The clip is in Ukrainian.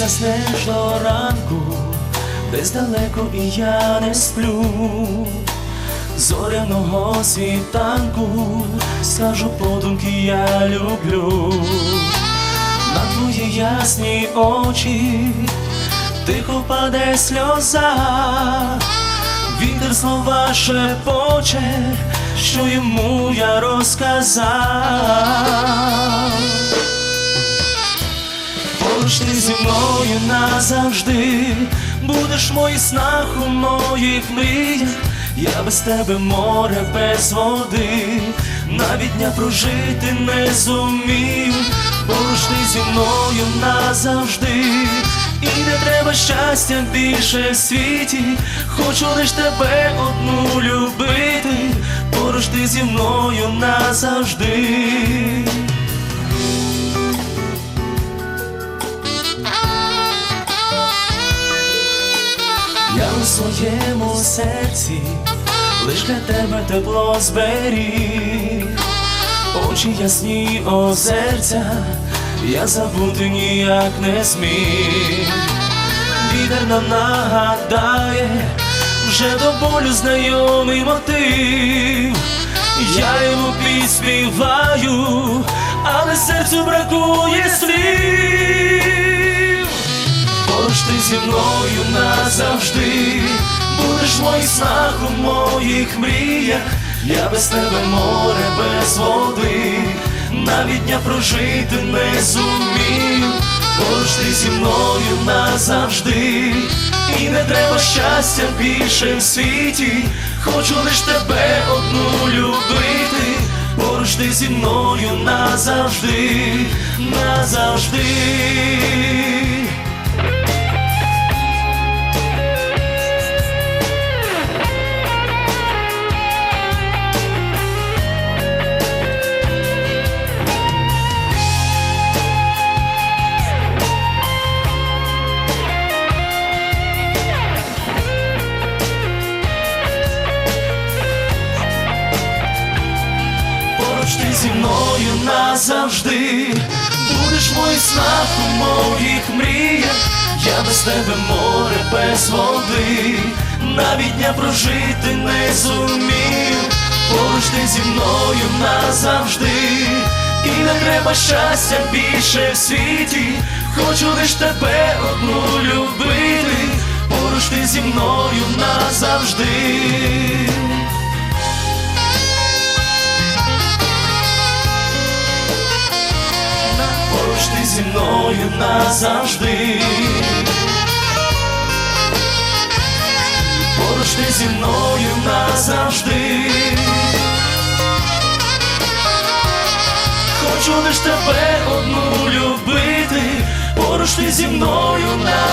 Заснеш до ранку, десь далеко і я не сплю. Зоряного світанку скажу подумки я люблю. На твої ясні очі тихо паде сльоза, вітер слова шепоче, що йому я розказав. Поруч ти зі мною назавжди, будеш в моїх снах у моїх мріях, я без тебе море без води, навіть дня прожити не зумію, поруч ти зі мною назавжди, і не треба щастя більше в світі, хочу лиш тебе одну любити, поруч ти зі мною назавжди. Своєму серці лиш для тебе тепло зберіг, очі ясні озерця, я забути ніяк не зміг. Вітер нам нагадає, вже до болю знайомий мотив. Я йому підспіваю, але серцю бракує слів. Ти зі мною назавжди, будеш в моїх снах у моїх мріях, я без тебе море без води, навіть дня прожити не зумію, поруч ти зі мною назавжди, і не треба щастя більше в світі, хочу лиш тебе одну любити, поруч ти зі мною назавжди, назавжди. Ти зі мною назавжди, будеш моїх снах у моїх мріях, я без тебе море без води, навіть дня прожити не зумів, поруч ти зі мною назавжди, і не треба щастя більше в світі, хочу лиш тебе одну любити, поруч ти зі мною назавжди. Зі мною назавжди. Поруч ти зі мною назавжди. Хочу лиш тебе одну любити, поруч ти зі мною назавжди.